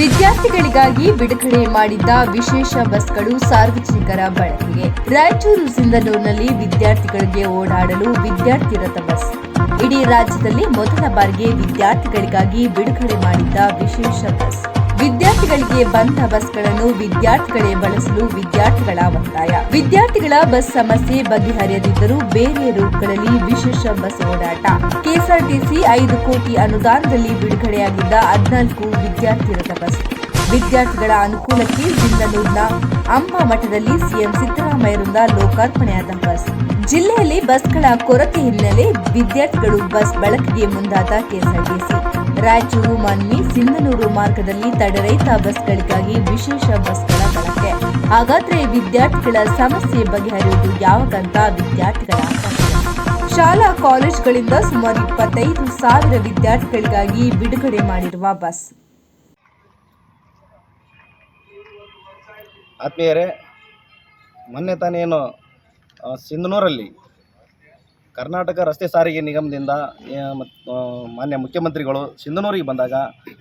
ವಿದ್ಯಾರ್ಥಿಗಳಿಗಾಗಿ ಬಿಡುಗಡೆ ಮಾಡಿದ್ದ ವಿಶೇಷ ಬಸ್ಗಳು ಸಾರ್ವಜನಿಕರ ಬಳಕೆಗೆ. ರಾಯಚೂರು ಸಿಂಧನೂರಿನಲ್ಲಿ ವಿದ್ಯಾರ್ಥಿಗಳಿಗೆ ಓಡಾಡಲು ವಿದ್ಯಾರ್ಥಿ ರಥ ಬಸ್. ಇಡೀ ರಾಜ್ಯದಲ್ಲಿ ಮೊದಲ ಬಾರಿಗೆ ವಿದ್ಯಾರ್ಥಿಗಳಿಗಾಗಿ ಬಿಡುಗಡೆ ಮಾಡಿದ್ದ ವಿಶೇಷ ಬಸ್. ವಿದ್ಯಾರ್ಥಿಗಳಿಗೆ ಬಂದ ಬಸ್ಗಳನ್ನು ವಿದ್ಯಾರ್ಥಿಗಳೇ ಬಳಸಲು ವಿದ್ಯಾರ್ಥಿಗಳ ಒತ್ತಾಯ. ವಿದ್ಯಾರ್ಥಿಗಳ ಬಸ್ ಸಮಸ್ಯೆ ಬಗೆಹರಿಯದಿದ್ದರೂ ಬೇರೆ ರೂಟ್ಗಳಲ್ಲಿ ವಿಶೇಷ ಬಸ್ ಓಡಾಟ. ಕೆಎಸ್ಆರ್ಟಿಸಿ ಐದು ಕೋಟಿ ಅನುದಾನದಲ್ಲಿ ಬಿಡುಗಡೆಯಾಗಿದ್ದ ಹದಿನಾಲ್ಕು ವಿದ್ಯಾರ್ಥಿ ರಥ ಬಸ್. ವಿದ್ಯಾರ್ಥಿಗಳ ಅನುಕೂಲಕ್ಕೆ ಸಿಂಧನೂರಿನ ಅಂಬಾ ಮಠದಲ್ಲಿ ಸಿಎಂ ಸಿದ್ದರಾಮಯ್ಯರಿಂದ ಲೋಕಾರ್ಪಣೆಯಾದ ಬಸ್. ಜಿಲ್ಲೆಯಲ್ಲಿ ಬಸ್ಗಳ ಕೊರತೆ ಹಿನ್ನೆಲೆ ವಿದ್ಯಾರ್ಥಿಗಳು ಬಸ್ ಬಳಕೆಗೆ ಮುಂದಾದ ಕೆಎಸ್ಆರ್ಟಿಸಿ. ರಾಯಚೂರು ಮನ್ವಿ ಸಿಂಧನೂರು ಮಾರ್ಗದಲ್ಲಿ ತಡೆರಹಿತ ಬಸ್ಗಳಿಗಾಗಿ ವಿಶೇಷ ಬಸ್ಗಳ ಬಳಕೆ. ಹಾಗಾದ್ರೆ ವಿದ್ಯಾರ್ಥಿಗಳ ಸಮಸ್ಯೆ ಬಗೆಹರಿಯುವುದು ಯಾವಾಗಂತ ವಿದ್ಯಾರ್ಥಿಗಳ ಶಾಲಾ ಕಾಲೇಜುಗಳಿಂದ ಸುಮಾರು ಇಪ್ಪತ್ತೈದು ಸಾವಿರ ವಿದ್ಯಾರ್ಥಿಗಳಿಗಾಗಿ ಬಿಡುಗಡೆ ಮಾಡಿರುವ ಬಸ್. ಆತ್ಮೀಯರೇ, ಮೊನ್ನೆ ತಾನೇನು ಸಿಂಧನೂರಲ್ಲಿ ಕರ್ನಾಟಕ ರಸ್ತೆ ಸಾರಿಗೆ ನಿಗಮದಿಂದ ಮಾನ್ಯ ಮುಖ್ಯಮಂತ್ರಿಗಳು ಸಿಂಧನೂರಿಗೆ ಬಂದಾಗ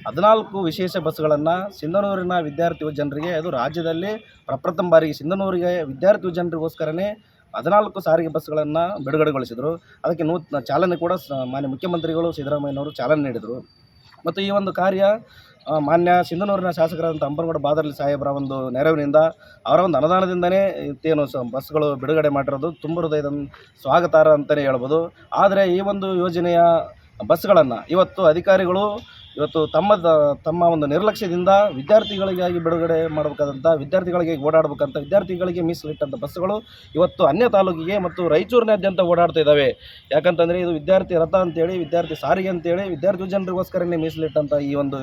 ಹದಿನಾಲ್ಕು ವಿಶೇಷ ಬಸ್ಗಳನ್ನು ಸಿಂಧನೂರಿನ ವಿದ್ಯಾರ್ಥಿ ಜನರಿಗೆ, ಅದು ರಾಜ್ಯದಲ್ಲಿ ಪ್ರಪ್ರಥಮ ಬಾರಿಗೆ ಸಿಂಧನೂರಿಗೆ ವಿದ್ಯಾರ್ಥಿ ಜನರಿಗೋಸ್ಕರನೇ ಹದಿನಾಲ್ಕು ಸಾರಿಗೆ ಬಸ್ಗಳನ್ನು ಬಿಡುಗಡೆಗೊಳಿಸಿದರು. ಅದಕ್ಕೆ ನೂತನ ಚಾಲನೆ ಕೂಡ ಮಾನ್ಯ ಮುಖ್ಯಮಂತ್ರಿಗಳು ಸಿದ್ದರಾಮಯ್ಯನವರು ಚಾಲನೆ ನೀಡಿದರು. ಮತ್ತು ಈ ಒಂದು ಕಾರ್ಯ ಮಾನ್ಯ ಸಿಂಧನೂರಿನ ಶಾಸಕರಾದಂಥ ಅಂಬರಗೌಡ ಬಾದರ್ಲಿ ಸಾಹೇಬರ ಒಂದು ನೆರವಿನಿಂದ ಅವರ ಒಂದು ಅನುದಾನದಿಂದನೇ ಇತ್ತೇನು ಸ ಬಸ್ಗಳು ಬಿಡುಗಡೆ ಮಾಡಿರೋದು. ತುಂಬ ಹೃದಯದ ಸ್ವಾಗತಾರ್ಹ ಅಂತಲೇ ಹೇಳ್ಬೋದು. ಆದರೆ ಈ ಒಂದು ಯೋಜನೆಯ ಬಸ್ಗಳನ್ನು ಇವತ್ತು ಅಧಿಕಾರಿಗಳು ಇವತ್ತು ತಮ್ಮ ತಮ್ಮ ಒಂದು ನಿರ್ಲಕ್ಷ್ಯದಿಂದ ವಿದ್ಯಾರ್ಥಿಗಳಿಗಾಗಿ ಬಿಡುಗಡೆ ಮಾಡಬೇಕಾದಂಥ ವಿದ್ಯಾರ್ಥಿಗಳಿಗೆ ಓಡಾಡಬೇಕಂತ, ವಿದ್ಯಾರ್ಥಿಗಳಿಗೆ ಮೀಸಲಿಟ್ಟಂಥ ಬಸ್ಸುಗಳು ಇವತ್ತು ಅನ್ಯ ತಾಲೂಕಿಗೆ ಮತ್ತು ರಾಯಚೂರಿನಾದ್ಯಂತ ಓಡಾಡ್ತಾ ಇದ್ದಾವೆ ಯಾಕಂತಂದರೆ ಇದು ವಿದ್ಯಾರ್ಥಿ ರಥ ಅಂತೇಳಿ, ವಿದ್ಯಾರ್ಥಿ ಸಾರಿಗೆ ಅಂತೇಳಿ, ವಿದ್ಯಾರ್ಥಿ ಜನರಿಗೋಸ್ಕರನೇ ಮೀಸಲಿಟ್ಟಂಥ ಈ ಒಂದು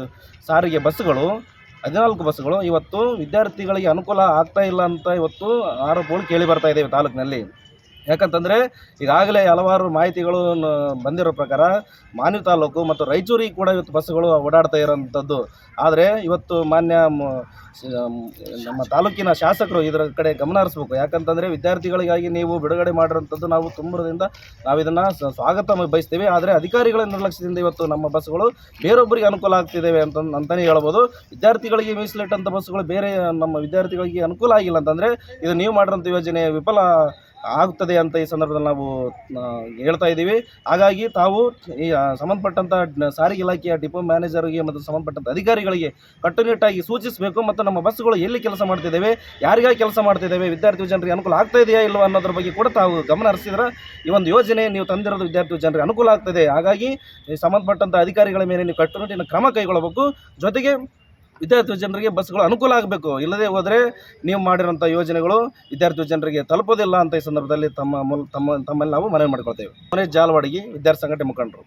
ಸಾರಿಗೆ ಬಸ್ಸುಗಳು, ಹದಿನಾಲ್ಕು ಬಸ್ಸುಗಳು ಇವತ್ತು ವಿದ್ಯಾರ್ಥಿಗಳಿಗೆ ಅನುಕೂಲ ಆಗ್ತಾ ಇಲ್ಲ ಅಂತ ಇವತ್ತು ಆರೋಪಗಳು ಕೇಳಿ ಬರ್ತಾ ಇದ್ದೇವೆ ತಾಲೂಕಿನಲ್ಲಿ. ಯಾಕಂತಂದರೆ ಈಗಾಗಲೇ ಹಲವಾರು ಮಾಹಿತಿಗಳು ಬಂದಿರೋ ಪ್ರಕಾರ ಮಾನ್ಯ ತಾಲೂಕು ಮತ್ತು ರಾಯಚೂರಿಗೆ ಕೂಡ ಇವತ್ತು ಬಸ್ಸುಗಳು ಓಡಾಡ್ತಾ ಇರೋಂಥದ್ದು ಆದರೆ ಇವತ್ತು ಮಾನ್ಯ ನಮ್ಮ ತಾಲೂಕಿನ ಶಾಸಕರು ಇದರ ಕಡೆ ಗಮನ ಹರಿಸ್ಬೇಕು. ಯಾಕಂತಂದರೆ ವಿದ್ಯಾರ್ಥಿಗಳಿಗಾಗಿ ನೀವು ಬಿಡುಗಡೆ ಮಾಡಿರೋಂಥದ್ದು ನಾವು ತುಂಬದಿಂದ ನಾವು ಇದನ್ನು ಸ್ವಾಗತ ಬಯಸ್ತೀವಿ. ಆದರೆ ಅಧಿಕಾರಿಗಳ ನಿರ್ಲಕ್ಷ್ಯದಿಂದ ಇವತ್ತು ನಮ್ಮ ಬಸ್ಸುಗಳು ಬೇರೊಬ್ಬರಿಗೆ ಅನುಕೂಲ ಆಗ್ತಿದ್ದೇವೆ ಅಂತ ಅಂತಲೇ ಹೇಳ್ಬೋದು. ವಿದ್ಯಾರ್ಥಿಗಳಿಗೆ ಮೀಸಲಿಟ್ಟಂಥ ಬಸ್ಸುಗಳು ಬೇರೆ ನಮ್ಮ ವಿದ್ಯಾರ್ಥಿಗಳಿಗೆ ಅನುಕೂಲ ಆಗಿಲ್ಲ ಅಂತಂದರೆ ಇದು ನೀವು ಮಾಡಿರೋಂಥ ಯೋಜನೆ ವಿಫಲ ಆಗುತ್ತದೆ ಅಂತ ಈ ಸಂದರ್ಭದಲ್ಲಿ ನಾವು ಹೇಳ್ತಾ ಇದ್ದೀವಿ. ಹಾಗಾಗಿ ತಾವು ಈ ಸಂಬಂಧಪಟ್ಟಂಥ ಸಾರಿಗೆ ಇಲಾಖೆಯ ಡಿಪೋ ಮ್ಯಾನೇಜರ್ಗೆ ಮತ್ತು ಸಂಬಂಧಪಟ್ಟಂಥ ಅಧಿಕಾರಿಗಳಿಗೆ ಕಟ್ಟುನಿಟ್ಟಾಗಿ ಸೂಚಿಸಬೇಕು ಮತ್ತು ನಮ್ಮ ಬಸ್ಸುಗಳು ಎಲ್ಲಿ ಕೆಲಸ ಮಾಡ್ತಿದ್ದೇವೆ, ಯಾರಿಗಾಗಿ ಕೆಲಸ ಮಾಡ್ತಿದ್ದೇವೆ ವಿದ್ಯಾರ್ಥಿ ಜನರಿಗೆ ಅನುಕೂಲ ಆಗ್ತಾ ಇದೆಯಾ ಇಲ್ವಾ ಅನ್ನೋದ್ರ ಬಗ್ಗೆ ಕೂಡ ತಾವು ಗಮನ ಹರಿಸಿದ್ರೆ ಈ ಒಂದು ಯೋಜನೆ ನೀವು ತಂದಿರೋದು ವಿದ್ಯಾರ್ಥಿ ಜನರಿಗೆ ಅನುಕೂಲ ಆಗ್ತದೆ. ಹಾಗಾಗಿ ಸಂಬಂಧಪಟ್ಟಂಥ ಅಧಿಕಾರಿಗಳ ಮೇಲೆ ನೀವು ಕಟ್ಟುನಿಟ್ಟಿನ ಕ್ರಮ ಕೈಗೊಳ್ಳಬೇಕು. ಜೊತೆಗೆ ವಿದ್ಯಾರ್ಥಿ ಜನರಿಗೆ ಬಸ್ಗಳು ಅನುಕೂಲ ಆಗಬೇಕು. ಇಲ್ಲದೆ ಹೋದರೆ ನೀವು ಮಾಡಿರೋಂಥ ಯೋಜನೆಗಳು ವಿದ್ಯಾರ್ಥಿ ಜನರಿಗೆ ತಲುಪೋದಿಲ್ಲ ಅಂತ ಈ ಸಂದರ್ಭದಲ್ಲಿ ತಮ್ಮ ಮೂಲ ತಮ್ಮ ತಮ್ಮಲ್ಲಿ ನಾವು ಮನವಿ ಮಾಡ್ಕೊಳ್ತೇವೆ. ಮನೆ ಜಾಲವಾಡಗಿ ವಿದ್ಯಾರ್ಥಿ ಸಂಘಟನೆ ಮುಖಂಡರು.